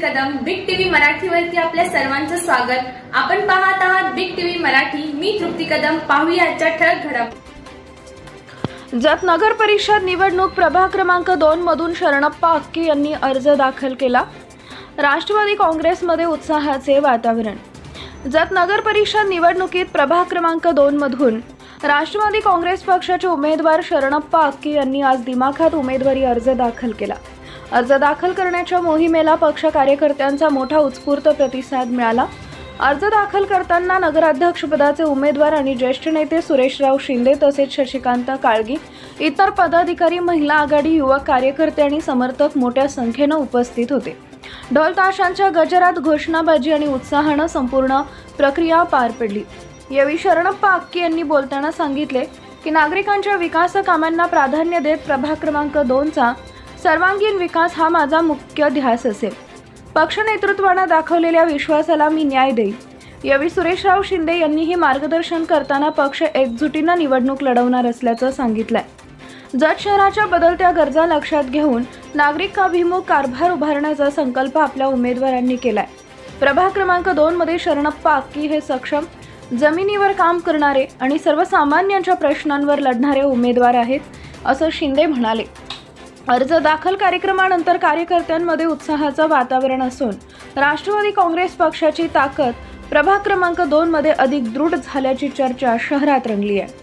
मराठीवरती आपल्या सर्वांचं स्वागत. आपण पाहत आहात बिग टीव्ही मराठी. मी तृप्ती कदम. पाहूया आजच्या ठळक घडामोडी जत नगर परिषद निवडणूक प्रभाग क्रमांक दोन मधून शरणप्पा अक्की यांनी अर्ज दाखल केला. राष्ट्रवादी काँग्रेसमध्ये उत्साहाचे वातावरण. जत नगर परिषद निवडणुकीत प्रभाग क्रमांक दोन मधून राष्ट्रवादी काँग्रेस पक्षाचे उमेदवार शरणप्पा अक्की यांनी आज दिमाखात उमेदवारी अर्ज दाखल केला. अर्ज दाखल करण्याच्या मोहिमेला पक्ष कार्यकर्त्यांचा मोठा उत्स्फूर्त प्रतिसाद मिळाला. अर्ज दाखल करताना नगराध्यक्षपदाचे उमेदवार आणि ज्येष्ठ नेते सुरेशराव शिंदे तसेच शशिकांत काळगी इतर पदाधिकारी महिला आघाडी युवक कार्यकर्ते आणि समर्थक मोठ्या संख्येनं उपस्थित होते. ढोल ताशांच्या गजरात घोषणाबाजी आणि उत्साहानं संपूर्ण प्रक्रिया पार पडली. यावेळी शरणप्पा अक्की यांनी बोलताना सांगितले की नागरिकांच्या विकास कामांना प्राधान्य देत प्रभाग क्रमांक दोनचा सर्वांगीण विकास हा माझा मुख्य ध्यास असेल. पक्ष नेतृत्वानं दाखवलेल्या विश्वासाला मी न्याय देईन. यावेळी सुरेशराव शिंदे यांनीही मार्गदर्शन करताना पक्ष एकजुटीनं निवडणूक लढवणार असल्याचं सांगितलंय. जत शहराच्या बदलत्या गरजा लक्षात घेऊन नागरिकाभिमुख कारभार उभारण्याचा संकल्प आपल्या उमेदवारांनी केलाय. प्रभाग क्रमांक दोन मध्ये शरणप्पा अक्की हे सक्षम जमिनीवर काम करणारे आणि सर्वसामान्यांच्या प्रश्नांवर लढणारे उमेदवार आहेत असं शिंदे म्हणाले. अर्ज दाखल कार्यक्रमानंतर कार्यकर्त्यांमध्ये उत्साहाचं वातावरण असून राष्ट्रवादी काँग्रेस पक्षाची ताकद प्रभाग क्रमांक दोनमध्ये अधिक दृढ झाल्याची चर्चा शहरात रंगली आहे.